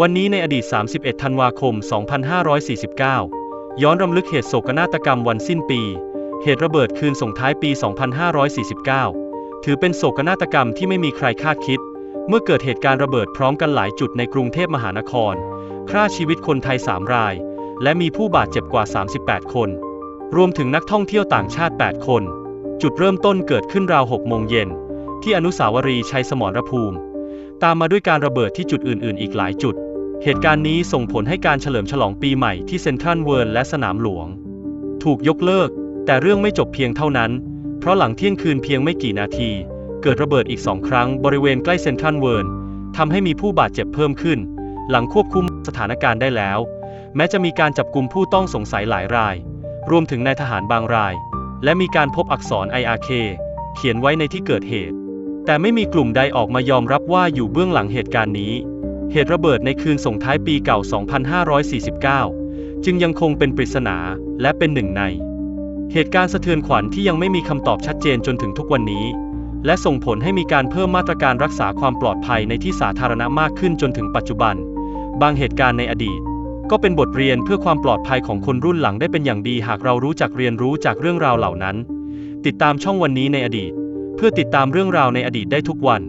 วันนี้ในอดีต 31 ธันวาคม 2549 ย้อนรำลึกเหตุโศกนาฏกรรมวันสิ้นปี เหตุระเบิดคืนส่งท้ายปี 2549 ถือเป็นโศกนาฏกรรมที่ไม่มีใครคาดคิด เมื่อเกิดเหตุการณ์ระเบิดพร้อมกันหลายจุดในกรุงเทพมหานคร ฆ่าชีวิตคนไทย 3 ราย และมีผู้บาดเจ็บกว่า 38 คน รวมถึงนักท่องเที่ยวต่างชาติ 8 คน จุดเริ่มต้นเกิดขึ้นราว 6 โมงเย็น ที่อนุสาวรีย์ชัยสมรภูมิ ตามมาด้วยการระเบิดที่จุดอื่น ๆ อีกหลายจุด เหตุการณ์นี้ส่งผลให้การเฉลิมฉลองปีใหม่ที่เซนทรัลเวิลด์และสนามหลวง ถูกยกเลิก แต่เรื่องไม่จบเพียงเท่านั้น เพราะหลังเที่ยงคืนเพียงไม่กี่นาที เกิดระเบิดอีกสองครั้งบริเวณใกล้เซนทรัลเวิลด์ทำให้มีผู้บาดเจ็บเพิ่มขึ้น หลังควบคุมสถานการณ์ได้แล้ว แม้จะมีการจับกลุ่มผู้ต้องสงสัยหลายราย รวมถึงนายทหารบางราย และมีการพบอักษร IRK เขียนไว้ในที่เกิดเหตุ แต่ไม่มีกลุ่มใดออกมายอมรับว่าอยู่เบื้องหลังเหตุการณ์นี้ เหตุระเบิดในคืนส่งท้ายปีเก่า 2549 จึงยังคงเป็นปริศนาและเป็นหนึ่งใน เหตุการณ์สะเทือนขวัญที่ยังไม่มีคำตอบชัดเจนจนถึงทุกวันนี้ และส่งผลให้มีการเพิ่มมาตรการรักษาความปลอดภัยในที่สาธารณะมากขึ้นจนถึงปัจจุบัน บางเหตุการณ์ในอดีตก็เป็นบทเรียนเพื่อความปลอดภัยของคนรุ่นหลังได้เป็นอย่างดีหากเรารู้จักเรียนรู้จากเรื่องราวเหล่านั้น ติดตามช่องวันนี้ในอดีต พื่อติดตามเรื่องราวในอดีตได้ทุกวัน